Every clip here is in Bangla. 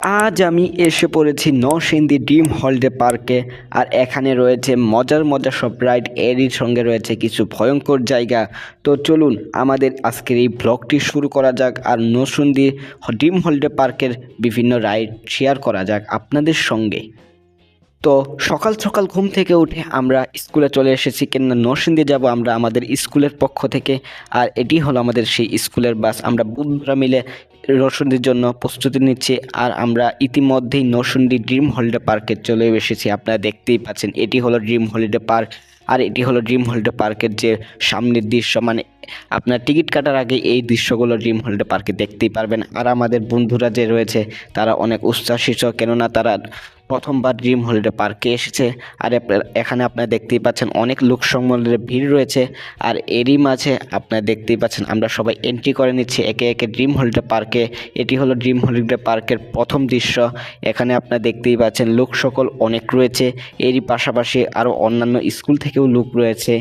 আজ আমি এসে পড়েছি নরসিংদী ড্রিম হলিডে পার্কে, আর এখানে রয়েছে মজার মজার সব রাইড। এরই সঙ্গে রয়েছে কিছু ভয়ঙ্কর জায়গা। তো চলুন, আমাদের আজকের এই ব্লগটি শুরু করা যাক, আর নরসিংদী ড্রিম হলিডে পার্কের বিভিন্ন রাইড শেয়ার করা যাক আপনাদের সঙ্গে। তো সকাল সকাল ঘুম থেকে উঠে আমরা স্কুলে চলে এসেছি, কেননা নরসিংদী যাব আমরা আমাদের স্কুলের পক্ষ থেকে, আর এটি হলো আমাদের সেই স্কুলের বাস। আমরা বন্ধুরা মিলে নরসিংদীর জন্য প্রস্তুতি নিচ্ছে আর আমরা ইতিমধ্যেই নরসুন্দি ড্রিম হলিডে পার্কে চলে এসেছি। আপনারা দেখতেই পাচ্ছেন, এটি হলো ড্রিম হলিডে পার্ক আর এটি হলো ড্রিম হলিডে পার্কের যে সামনের দৃশ্য। মানে আপনার টিকিট কাটার আগে এই দৃশ্যগুলো ড্রিম হলিডে পার্কে দেখতেই পারবেন। আর আমাদের বন্ধুরা যে রয়েছে, তারা অনেক উচ্ছ্বাসিত। কেননা তারা প্রথমবার ড্রিম হলিডে পার্কে এসেছে। আর এখানে আপনারা দেখতেই পাচ্ছেন অনেক লোক সম্বলের ভিড় রয়েছে। আর এরই মাঝে আপনারা দেখতেই পাচ্ছেন আমরা সবাই এন্ট্রি করে নিচ্ছি একে একে ড্রিম হলিডে পার্কে এটি হলো ড্রিম হলিডে পার্কের প্রথম দৃশ্য। এখানে আপনারা দেখতেই পাচ্ছেন লোক সকল অনেক রয়েছে। এরই পাশাপাশি আরও অন্যান্য স্কুল থেকেও লোক রয়েছে।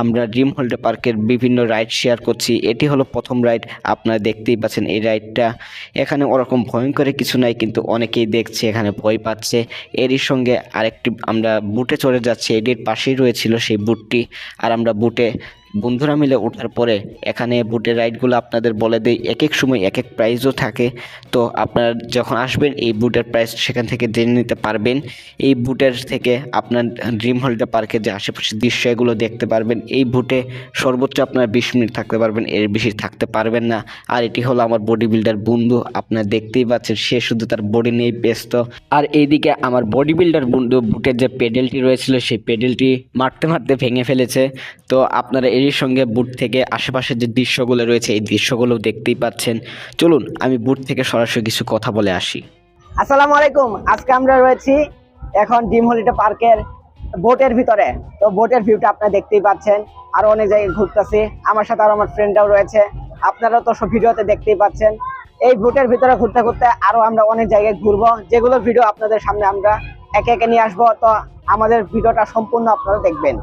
আমরা ড্রিম হলিডে পার্কের বিভিন্ন রাইড শেয়ার করছি। এটি হলো প্রথম রাইড আপনারা দেখতেই পাচ্ছেন এই রাইডটা এখানে ওরকম ভয়ঙ্কর কিছু নাই, কিন্তু অনেকেই দেখছে, এখানে ভয় পাচ্ছে। এরই সঙ্গে আরেকটি, আমরা বুটে চড়ে যাচ্ছি এডির পাশেই রয়েছিল সেই বুটটি। আর আমরা বুটে বন্ধুরা মিলে ওঠার পরে এখানে বুটের রাইডগুলো আপনাদের বলে দেই এক এক সময় এক এক প্রাইজও থাকে। তো আপনারা যখন আসবেন, এই বুটের প্রাইস সেখান থেকে জেনে নিতে পারবেন। এই বুটের থেকে আপনার ড্রিম হলিডে পার্কের যে আশেপাশের দৃশ্য, এগুলো দেখতে পারবেন। এই বুটে সর্বোচ্চ আপনারা বিশ মিনিট থাকতে পারবেন, এর বেশি থাকতে পারবেন না। আর এটি হলো আমার বডি বিল্ডার বন্ধু, আপনারা দেখতেই পাচ্ছেন, সে শুধু তার বডি নিয়েই ব্যস্ত। আর এইদিকে আমার বডি বিল্ডার বন্ধু বুটের যে পেডেলটি রয়েছিল, সেই পেডেলটি মারতে মারতে ভেঙে ফেলেছে। তো আপনারা এরই সঙ্গে বুট থেকে আশেপাশের যে দৃশ্যগুলো রয়েছে, এই দৃশ্যগুলো দেখতেই পাচ্ছেন। চলুন, আমি বুট থেকে সরাসরি কিছু কথা বলে আসি। আসসালামু আলাইকুম। আজকে আমরা রয়েছি এখন ডিম হলিডে পার্কের বোটের ভিতরে। তো বোটের ভিউটা আপনারা দেখতেই পাচ্ছেন। আরও অনেক জায়গায় ঘুরতেছি। আমার সাথে আরও আমার ফ্রেন্ডরাও রয়েছে। আপনারা তো সব ভিডিওতে দেখতেই পাচ্ছেন। এই বোটের ভিতরে ঘুরতে ঘুরতে আরও আমরা অনেক জায়গায় ঘুরবো। যেগুলো ভিডিও আপনাদের সামনে আমরা একে একে নিয়ে আসব, তো আমাদের ভিডিওটা সম্পূর্ণ আপনারা দেখবেন।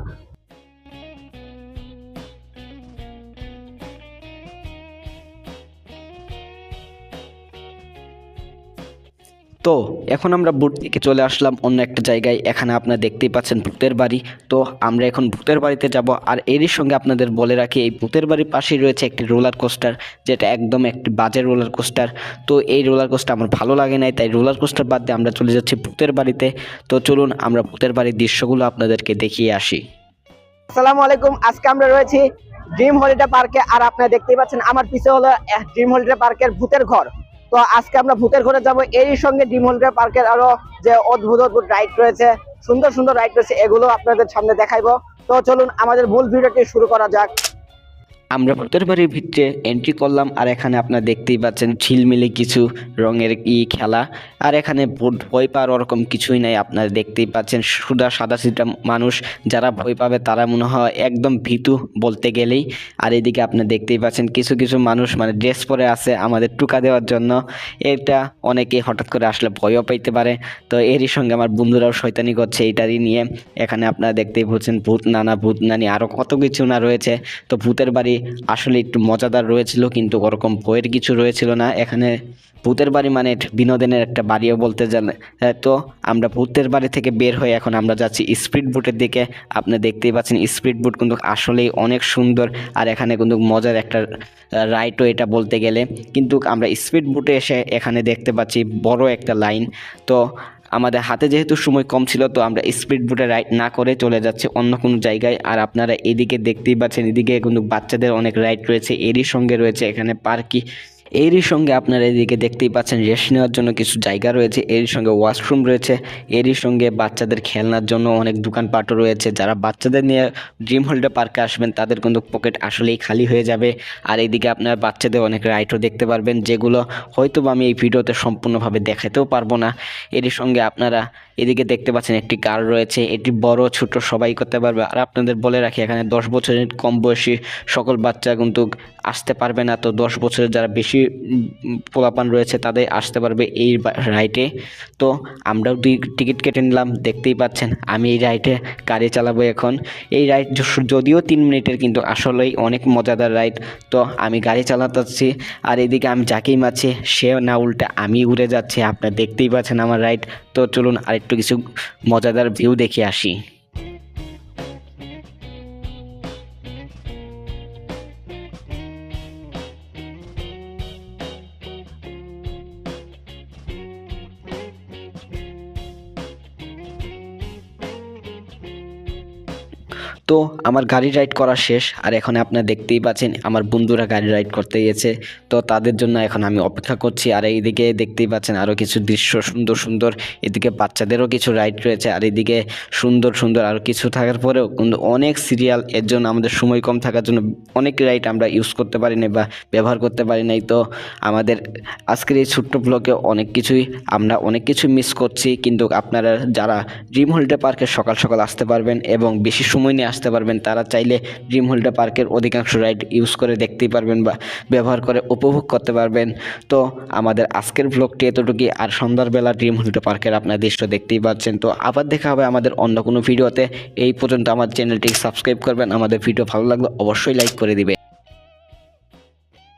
তো এখন আমরা বুট থেকে চলে আসলাম অন্য একটা জায়গায়। এখানে আপনারা দেখতেই পাচ্ছেন ভূতের বাড়ি। তো আমরা এখন ভূতের বাড়িতে যাব আর এরই সঙ্গে আপনাদের বলে রাখি, এই ভূতের বাড়ির পাশেই রয়েছে একটি রোলার কোস্টার, যেটা একদম একটি বাজে রোলার কোস্টার। তো এই রোলার কোস্টার আমার ভালো লাগে নাই, তাই রোলার কোস্টার বাদ দিয়ে আমরা চলে যাচ্ছি ভূতের বাড়িতে। তো চলুন আমরা ভূতের বাড়ির দৃশ্যগুলো আপনাদেরকে দেখিয়ে আসি। আসসালামু আলাইকুম, আজকে আমরা রয়েছি ড্রিম হলিডে পার্কে। আর আপনারা দেখতেই পাচ্ছেন, আমার পিছে হলো ড্রিম হলিডে পার্কের ভূতের ঘর। তো আজকে আমরা ভূতের ঘরে যাব। এরই সঙ্গে ডিমহলগ্রে পার্কের আরও যে অদ্ভুত অদ্ভুত রাইড রয়েছে, সুন্দর সুন্দর রাইড রয়েছে, এগুলো আপনাদের সামনে দেখাইবো। তো চলুন, আমাদের মূল ভিডিওটি শুরু করা যাক। আমরা ভূতের বাড়ির ভিতরে এন্ট্রি করলাম, আর এখানে আপনারা দেখতেই পাচ্ছেন ঝিলমিলে কিছু রঙের ই খেলা, আর এখানে ভূত ভয় পাওয়ার ওরকম কিছুই নাই, আপনারা দেখতেই পাচ্ছেন সুদা সাদা সিটা মানুষ, যারা ভয় পাবে তারা মনে হয় একদম ভীতু বলতে গেলেই, আর এদিকে আপনারা দেখতেই পাচ্ছেন কিছু কিছু মানুষ মানে ড্রেস পরে আছে আমাদের টুকা দেওয়ার জন্য, এটা অনেকে হঠাৎ করে আসলে ভয়ও পাইতে পারে, তো এরই সঙ্গে আমার বন্ধুরাও শয়তানি করছে এইটারই নিয়ে, এখানে আপনারা দেখতেই পাচ্ছেন ভূত নানা, ভূত নানি আরও কত কিছু না রয়েছে, তো ভূতের বাড়ি আসলে একটু মজাদার রয়েছিল, কিন্তু ওরকম ভয়ের কিছু রয়েছিল না। এখানে ভূতের বাড়ি মানে বিনোদনের একটা বাড়িও বলতে জানে তো আমরা ভূতের বাড়ি থেকে বের হয়ে এখন আমরা যাচ্ছি স্পিড বুটের দিকে। আপনি দেখতেই পাচ্ছেন স্পিড বুট কিন্তু আসলেই অনেক সুন্দর আর এখানে কিন্তু মজার একটা রাইটও এটা বলতে গেলে। কিন্তু আমরা স্পিড বুটে এসে এখানে দেখতে পাচ্ছি বড় একটা লাইন। তো আমাদের হাতে যেহেতু সময় কম ছিল, তো আমরা স্পিড বোটে রাইড না করে চলে যাচ্ছে অন্য কোনো জায়গায়। আর আপনারা এদিকে দেখতেই পাচ্ছেন, এদিকে কিন্তু বাচ্চাদের অনেক রাইড রয়েছে। এরই সঙ্গে রয়েছে এখানে পার্কি। এরই সঙ্গে আপনারা এদিকে দেখতেই পাচ্ছেন রেস্ট নেওয়ার জন্য কিছু জায়গা রয়েছে, এরই সঙ্গে ওয়াশরুম রয়েছে, এরই সঙ্গে বাচ্চাদের খেলনার জন্য অনেক দোকানপাটও রয়েছে। যারা বাচ্চাদের নিয়ে ড্রিম হলিডে পার্কে আসবেন, তাদের কিন্তু পকেট আসলেই খালি হয়ে যাবে। আর এইদিকে আপনার বাচ্চাদের অনেক রাইডও দেখতে পারবেন, যেগুলো হয়তো আমি এই ভিডিওতে সম্পূর্ণভাবে দেখাতেও পারব না। এরই সঙ্গে আপনারা এদিকে দেখতে পাচ্ছেন একটি কার রয়েছে, এটি বড়, ছোট, সবাই করতে পারবে। আর আপনাদের বলে রাখি, এখানে দশ বছরের কম বয়সী সকল বাচ্চা কিন্তু আসতে পারবে না। তো দশ বছরের যারা বেশি পোলাপান রয়েছে, তাদের আসতে পারবে এই রাইডে তো আমরাও টিকিট কেটে নিলাম, দেখতেই পাচ্ছেন, আমি এই রাইডে গাড়ি চালাবো এখন। এই রাইড যদিও তিন মিনিটের, কিন্তু আসলেই অনেক মজাদার রাইড তো আমি গাড়ি চালাতেছি, আর এদিকে আমি যাকেই মারছি, সে না উল্টে আমি উড়ে যাচ্ছি, আপনারা দেখতেই পাচ্ছেন আমার রাইড তো চলুন আরেকটু কিছু মজাদার ভিউ দেখে আসি। তো আমার গাড়ি রাইড করা শেষ, আর এখন আপনারা দেখতেই পাচ্ছেন আমার বন্ধুরা গাড়ি রাইড করতে গিয়েছে। তো তাদের জন্য এখন আমি অপেক্ষা করছি, আর এইদিকে দেখতেই পাচ্ছেন আরও কিছু দৃশ্য, সুন্দর সুন্দর। এদিকে বাচ্চাদেরও কিছু রাইড রয়েছে, আর এদিকে সুন্দর সুন্দর আরও কিছু থাকার পরেও কিন্তু অনেক সিরিয়াল এর জন্য আমাদের সময় কম থাকার জন্য অনেক রাইড আমরা ইউজ করতে পারি নাই বা ব্যবহার করতে পারি নাই। তো আমাদের আজকের এই ছোট্ট ব্লগে অনেক কিছুই আমরা অনেক কিছু মিস করছি, কিন্তু আপনারা যারা ড্রিম হলিডে পার্কে সকাল সকাল আসতে পারবেন এবং বেশি সময় নিয়ে আসতে পারবেন। তারা চাইলে ড্রিম হোল্ডে পার্কের অধিকাংশ রাইড ইউজ করে দেখতেই পারবেন বা ব্যবহার করে উপভোগ করতে পারবেন। তো আমাদের আজকের ব্লগটি এতটুকুই। আর সন্ধ্যাবেলা ড্রিম হোল্ডে পার্কের আপনার দৃশ্য দেখতেই পাচ্ছেন। তো আবার দেখা হবে আমাদের অন্য কোনো ভিডিওতে। এই পর্যন্ত আমার চ্যানেলটি সাবস্ক্রাইব করবেন। আমাদের ভিডিও ভালো লাগলে অবশ্যই লাইক করে দিবে